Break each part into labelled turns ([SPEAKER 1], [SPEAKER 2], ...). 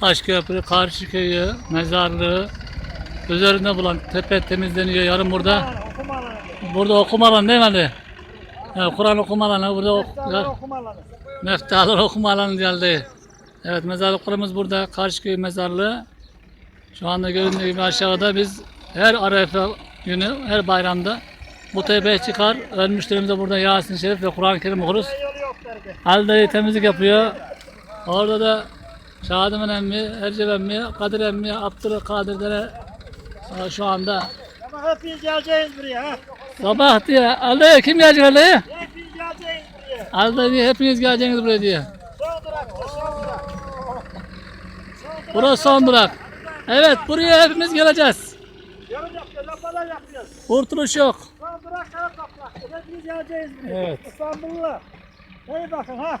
[SPEAKER 1] Taşköprü, Karşıköy'ü, mezarlığı üzerinde bulan tepe temizleniyor. Yarın burada burada okuma alanı değil mi Ali? Evet, Kur'an okuma alanı burada ok
[SPEAKER 2] Meftalar okuma alanı.
[SPEAKER 1] Geldi. Evet mezarlıklarımız burada. Karşıköy mezarlığı. Şu anda göründüğü gibi aşağıda biz her Arefe günü, her bayramda bu tepeye çıkar. Ölmüşlerimize burada Yasin Şerif ve Kur'an-ı Kerim okuruz. Dayı temizlik yapıyor. Orada da Şadım emmi, Ercep emmi, Kadir emmi, Abdülkadir dere e, şu anda
[SPEAKER 2] Ama hepiniz geleceğiz buraya
[SPEAKER 1] sabah diye Ali kim gelecek Ali?
[SPEAKER 2] Hepiniz geleceğiz buraya.
[SPEAKER 1] Ali diye hepiniz geleceksiniz buraya diye.
[SPEAKER 2] Son durakta son durak.
[SPEAKER 1] Burası son durak. Evet buraya hepimiz geleceğiz.
[SPEAKER 2] Yapacağız, lapalar yapacağız.
[SPEAKER 1] Kurtuluş yok.
[SPEAKER 2] Son durak kara topraktır. Hepiniz geleceğiz buraya.
[SPEAKER 1] Evet.
[SPEAKER 2] İstanbul'la. İyi bakın ha.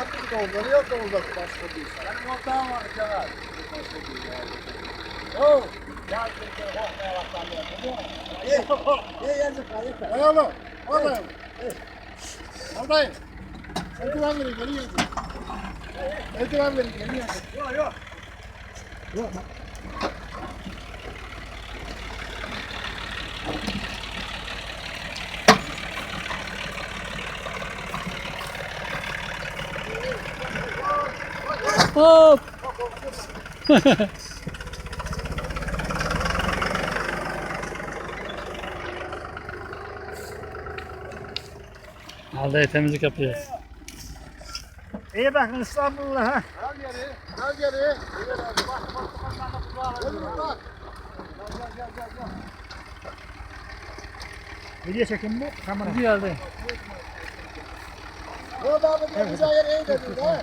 [SPEAKER 2] Artık da onları yok da uzak başka bir iş. Benim ortağım var Cemal. Oo. Ya İyi yazık yeter. Hay oğlum. Oradayım. Oradayım. Eldiven verin geri yazın. Eldiven verin geri yazın. Yok yok. Yok.
[SPEAKER 1] Hop. Vallahi temizlik yapıyoruz.
[SPEAKER 2] İyi bakın İstanbul'la ha.
[SPEAKER 3] Gel geri, gel geri. Gel bak.
[SPEAKER 2] Video çekim bu. Kamera.
[SPEAKER 1] Geldi.
[SPEAKER 3] Bu adamı dokuzağı yer iyi dedi. ha.